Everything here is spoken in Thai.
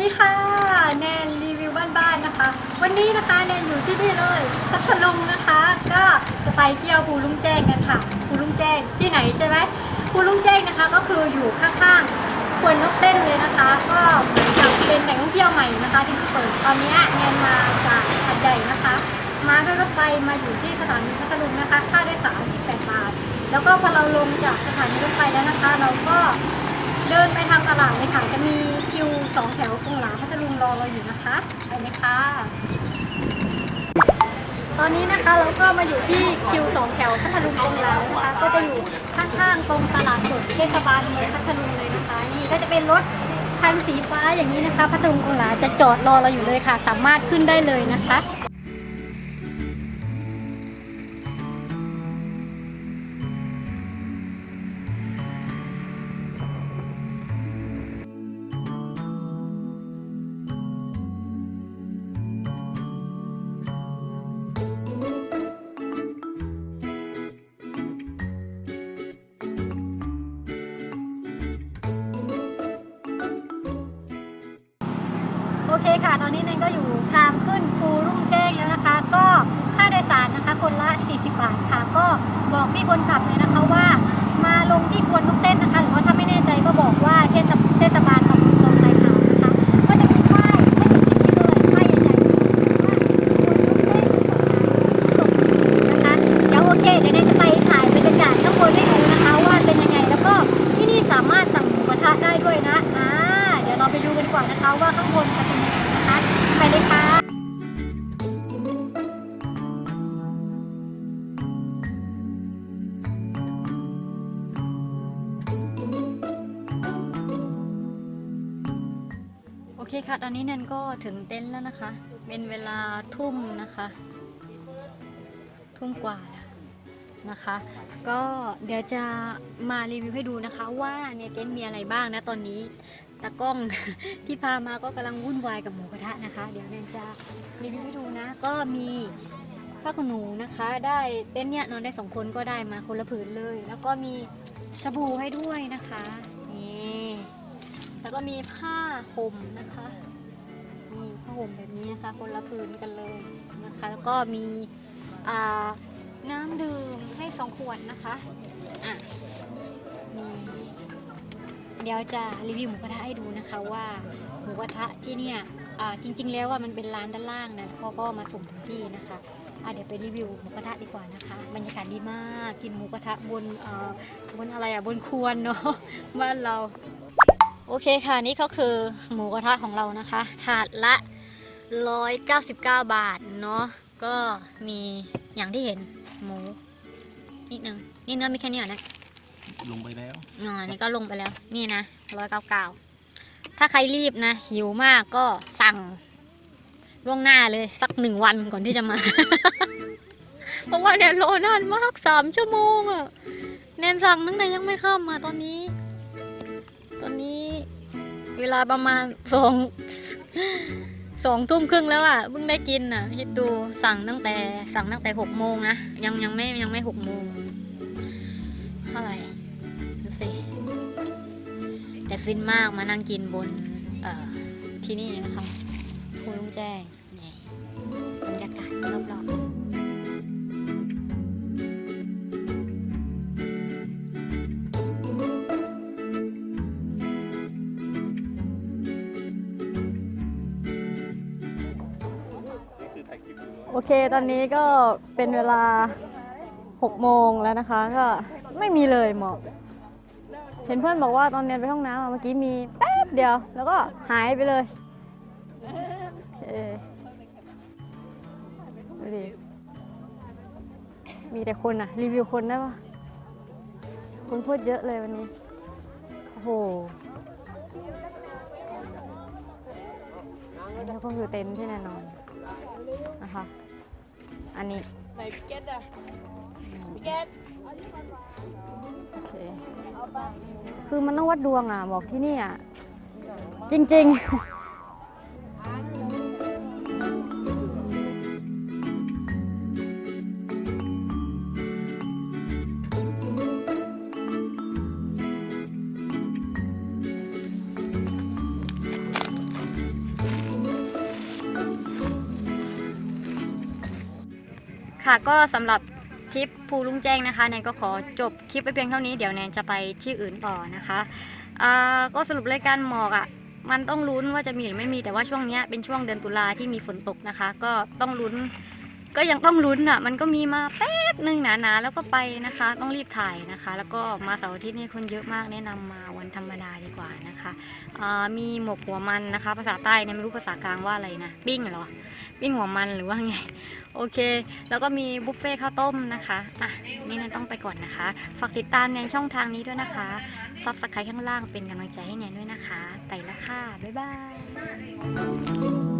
ดีค่ะแนนรีวิวบ้านๆนะคะ วันนี้นะคะแนนอยู่ที่นี่เลยพัทลุงนะคะ ก็จะไปเที่ยวภูลุงแจ้งกันค่ะภูลุงแจ้งที่ไหนใช่ไหมภูลุงแจ้งนะคะ ก็คืออยู่ข้างๆควนนกเต้นเลยนะคะ ก็เหมือนกับเป็นแหล่งท่องเที่ยวใหม่นะคะที่เพิ่งเปิดตอนนี้แนนมาจากหัดใหญ่นะคะ มาด้วยรถไฟมาอยู่ที่สถานีพัทลุงนะคะ ค่าโดยสาร18บาทแล้วก็พอเราลงจากสถานีรถไฟแล้วนะคะ เราก็ เดินไปทางตลาดเลยค่ะจะมีคิวสองแถวกงหลาพัทลุงรอเราอยู่นะคะไปไหมคะตอนนี้นะคะเราก็มาอยู่ที่คิวสองแถวพัทลุงกงหลาแล้วนะคะ ก็จะอยู่ข้างๆตรงตลาดสดเทศบาลเมืองพัทลุงเลยนะคะนี่ก็จะเป็นรถคันสีฟ้าอย่างนี้นะคะพัทลุงกงหลาจะจอดรอเราอยู่เลยค่ะ สามารถขึ้นได้เลยนะคะ ค่ะ ตอนนี้เนนก็อยู่ทางขึ้นภูรุ่งแจ้งแล้วนะคะ ก็ค่าโดยสารนะคะคนละ 40 บาทค่ะ ก็บอกพี่คนขับเลยนะคะว่า มาลงที่ควนนกเต้นนะคะ หรือว่าถ้าไม่แน่ใจก็บอกว่าเทศเทศบาล คค่ะ ตอนนี้แนนก็ถึงเต็นท์แล้วนะคะ เป็นเวลาทุ่มนะคะ ทุ่มกว่าแล้วนะคะ ก็เดี๋ยวจะมารีวิวให้ดูนะคะว่าในเต็นท์มีอะไรบ้างนะตอนนี้ตากล้องที่พามาก็กำลังวุ่นวายกับหมูกระทะนะคะ เดี๋ยวแนนจะรีวิวให้ดูนะ ก็มีผ้าขนหนูนะคะ ได้เต็นท์เนี่ยนอนได้สองคนก็ได้มาคนละผืนเลย แล้วก็มีสบู่ให้ด้วยนะคะ แล้วก็มีผ้าห่มนะคะนี่ผ้าห่มแบบนี้นะคะคนละผืนกันเลยนะคะ แล้วก็มีน้ำดื่มให้สองขวดนะคะอะนี่เดี๋ยวจะรีวิวหมูกระทะให้ดูนะคะว่าหมูกระทะที่เนี่ยจริง ๆ แล้วว่ามันเป็นร้านด้านล่างนะเขาก็มาส่งถึงที่นะคะเดี๋ยวไปรีวิวหมูกระทะดีกว่านะคะ บรรยากาศดีมากกินหมูกระทะบนบนอะไรอะบนควรเนาะบ้านเรา โอเคค่ะนี่ก็คือหมูกระทะของเรานะคะ ถาดละ 199 บาทเนาะก็มีอย่างที่เห็นหมูนิดนึงนี่เนื้อมีแค่นี้เหรอเนะลงไปแล้วอ๋อนี่ก็ลงไปแล้ว นี่นะร้อยเก้าเก้าถ้าใครรีบนะหิวมากก็สั่งล่วงหน้าเลยสักหนึ่งวันก่อนที่จะมา เพราะว่าเนี่ยรอนานมากสามชั่วโมงอะแนนสั่งตั้งแต่ยังไม่เข้ามาตอนนี้ ตอนนี้เวลาประมาณสองสองทุ่มครึ่งแล้วอะเพิ่งได้กินอะคิดดูสั่งตั้งแต่สั่งตั้งแต่หกโมงนะยังยังไม่ยังไม่หกโมงเท่าไหร่ดูสิแต่ฟินมากมานั่งกินบนเอ่อที่นี่นะคะคุณลุงแจ้งนี่บรรยากาศรอบๆ โอเคตอนนี้ก็เป็นเวลาหกโมงแล้วนะคะก็ไม่มีเลยหมอกเห็นเพื่อนบอกว่าตอนเรียนไปห้องน้ำอะเมื่อกี้มีแป๊บเดียว แล้วก็หายไปเลยโอเคดูดิมีแต่คนอะรีวิวคนได้ปะคนพูดเยอะเลยวันนี้ โอ้โหนนี้ก็คือเต็นท์ที่แน่นอน นะคะ อันนี้ไหนพี่เกตอะพี่เกตโอเคคือมันต้องวัดดวงอะ บอกที่นี่อะ จริงๆ ค่ะก็สำหรับทริปภูลุงแจ้งนะคะแนนก็ขอจบคลิปไปเพียงเท่านี้เดี๋ยวแนนจะไปที่อื่นต่อนะคะก็สรุปรายการหมอกอะ่ะมันต้องลุ้นว่าจะมีหรือไม่มีแต่ว่าช่วงนี้เป็นช่วงเดือนตุลาที่มีฝนตกนะคะ ก็ต้องลุ้นก็ยังต้องลุ้นอะ มันก็มีมาแป๊ นึ่งหนาๆแล้วก็ไปนะคะ ต้องรีบถ่ายนะคะ แล้วก็มาเสาร์อาทิตย์นี่คนเยอะมากแนะนำมาวันธรรมดาดีกว่านะคะมีหมกหัวมันนะคะ ภาษาใต้เนี่ยไม่รู้ภาษากลางว่าอะไรนะปิ้งเหรอปิ้งหัวมันหรือว่าไงโอเค แล้วก็มีบุฟเฟ่ข้าวต้มนะคะอะนี่แนนต้องไปก่อนนะคะฝากติดตามแนช่องทางนี้ด้วยนะคะซับสไครต์ข้างล่างเป็นกำลังใจให้แนนด้วยนะคะไปล้วค่ะบ๊ายบาย